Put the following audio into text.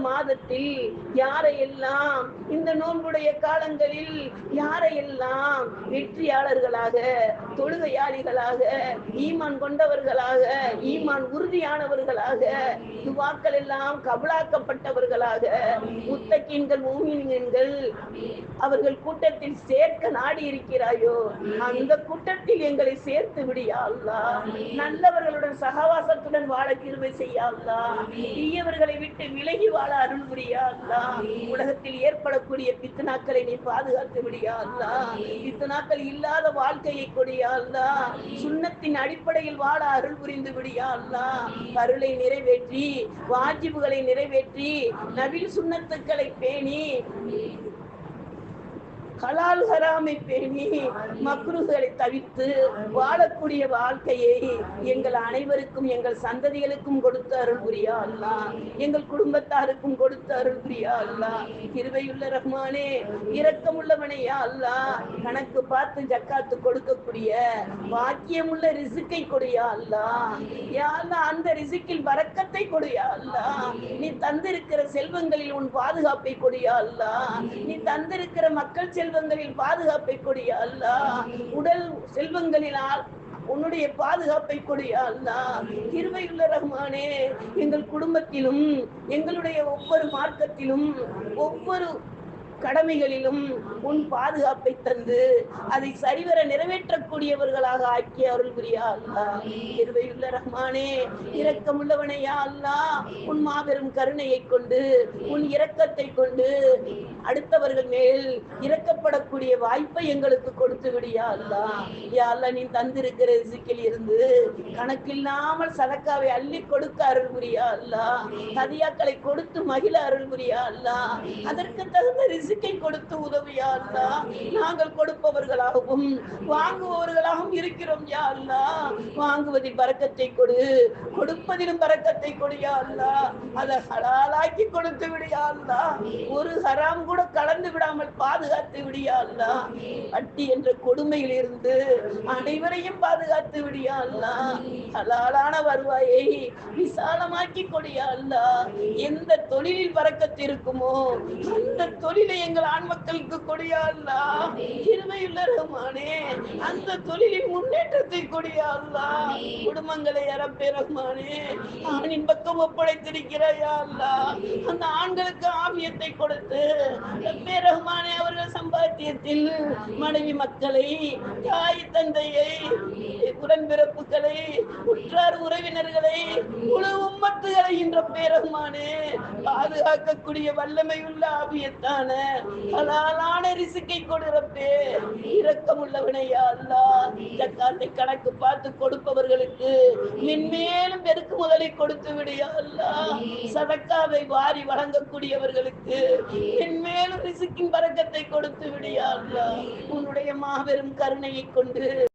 மாதத்தில் யாரையெல்லாம் இந்த நோன்புடைய காலங்களில் யாரையெல்லாம் வெற்றியாளர்களாக தொழுகையாளிகளாக ஈமான் கொண்டவர்களாக ஈமான் உறுதியானவர்களாக துவாக்கள் எல்லாம் கபலாக்கப்பட்டவர்களாக முத்தக்கீன்கள் மூமின்கள் அவர்கள் கூட்டத்தில் சேர்க்க நாடி இருக்கிறாயோ அந்த கூட்டத்தில் எங்களை சேர்த்து விடியா நல்லவர்களுடன் சகவாசத்துடன் வாழ கிருமை செய்யா தீயவர்களை விட்டு விலகி வாழ அருள் புரியா அல்லா உலகத்தில் ஏற்படக்கூடிய பித்தனாக்களை நீ பாதுகாத்து விடியா அல்லா பித்தனாக்கள் இல்லாத வாழ்க்கையை கொடியா அல்லா சுண்ணத்தின் அடிப்படையில் வாழ அருள் புரிந்து விடியா அல்லா அருளை நிறைவேற்றி வாஜிபுகளை நிறைவேற்றி நபில் சுண்ணத்துக்களை பேணி கலால் ஹராமை பேணி மக்ருகளை தவிர்த்து வாழக்கூடிய வாழ்க்கையை எங்கள் அனைவருக்கும் எங்கள் சந்ததிகளுக்கும் கொடுத்த அருள் புரியா அல்லா. எங்கள் குடும்பத்தாருக்கும் கொடுத்த அருள் புரியா அல்லா. கிருவையுள்ள ரஹ்மானே இரக்கமுள்ளவனையா அல்லா. கணக்கு பார்த்து ஜக்காத்து கொடுக்கக்கூடிய பாக்கியமுள்ள ரிசுக்கை கொடியா அல்லா. யா அல்லா அந்த ரிசுக்கில் வரக்கத்தை கொடுயா அல்லா. நீ தந்திருக்கிற செல்வங்களில் உன் பாதுகாப்பை கொடியா அல்லா. நீ தந்திருக்கிற மக்கள் செல்வங்களில் பாதுகாப்பை கொடியா அல்லா. உடல் செல்வங்களினால் உன்னுடைய பாதுகாப்பை கொடியா அல்லா. கிருபையுள்ள ரஹ்மானே எங்கள் குடும்பத்திலும் எங்களுடைய ஒவ்வொரு மார்க்கத்திலும் ஒவ்வொரு கடமைகளிலும் உன் பாதுகாப்பை தந்து அதை சரிவர நிறைவேற்றக்கூடியவர்களாக ஆக்கிய அருள் புரியா அல்லா இருவையுள்ள ரஹ்மானே இரக்கமுள்ளவனையா அல்லா உன் மாபெரும் கருணையை கொண்டு உன் இரக்கத்தை கொண்டு அடுத்தவர்கள் மேல் இறக்கப்படக்கூடிய வாய்ப்பை எங்களுக்கு கொடுத்து விடியா அல்லா யா அல்லா நீ தந்திருக்கிற ரிசிக்கில் இருந்து கணக்கில்லாமல் சதக்காவை அள்ளி கொடுக்க அருள் புரியா அல்லா கதியாக்களை கொடுத்து மகிழ அருள் புரியா அல்லா அதற்கு தகுந்த ரிசுக்கை கொடுத்து உதவியா அல்லா நாங்கள் கொடுப்பவர்களாகவும் வாங்குபவர்களாகவும் இருக்கிறோம் யா அல்லா. வாங்குவதில் பறக்கத்தை கொடு. கொடுப்பதிலும் பறக்கத்தை கொடியா அல்லா. அதை ஹலாலாக்கி கொடுத்து விடியா அல்லா. ஒரு ஹராம் கூட கலந்து விடாமல் பாதுகாத்து விடியா அல்லா. வட்டி என்ற கொடுமையில் இருந்து அனைவரையும் பாதுகாத்து விடியா அல்லா. ஹலாலான வருவாயை விசாலமாக்கி கொடியா அல்லா. எந்த தொழிலில் பறக்கத்து இருக்குமோ அந்த தொழிலை எங்கள் ஆண் மக்களுக்கு கொடியா இருமையுள்ள ரஹ்மானே அந்த தொழிலின் முன்னேற்றத்தை கொடியாள்லா குடும்பங்களை அரப்பே ரஹ்மானே ஆணின் பக்கம் ஒப்படைத்திருக்கிறாயா அல்லா அந்த ஆண்களுக்கு ஆவியத்தை கொடுத்து ரப்பே ரஹ்மானே அவர்கள் சம்பாத்தியத்தில் மனைவி மக்களை தாய் தந்தையை உடன்பிறப்புகளை உற்றார் உறவினர்களை முழு உம்மத்துகளை என்ற பேரகமானே பாதுகாக்கக்கூடிய வல்லமை உள்ள ஆவியத்தான ஹலாலான ரிசுக்கை கொடுறப்பே இரக்கம் உள்ளவனையா அல்லா. ஜக்காத்தை கணக்கு பார்த்து கொடுப்பவர்களுக்கு மென்மேலும் பெருக்கு முதலை கொடுத்து விடியா அல்லா. சதக்காவை வாரி வழங்கக்கூடியவர்களுக்கு மென்மேலும் ரிசுக்கின் பறக்கத்தை கொடுத்து விடியா அல்லா. உன்னுடைய மாபெரும் கருணையை கொண்டு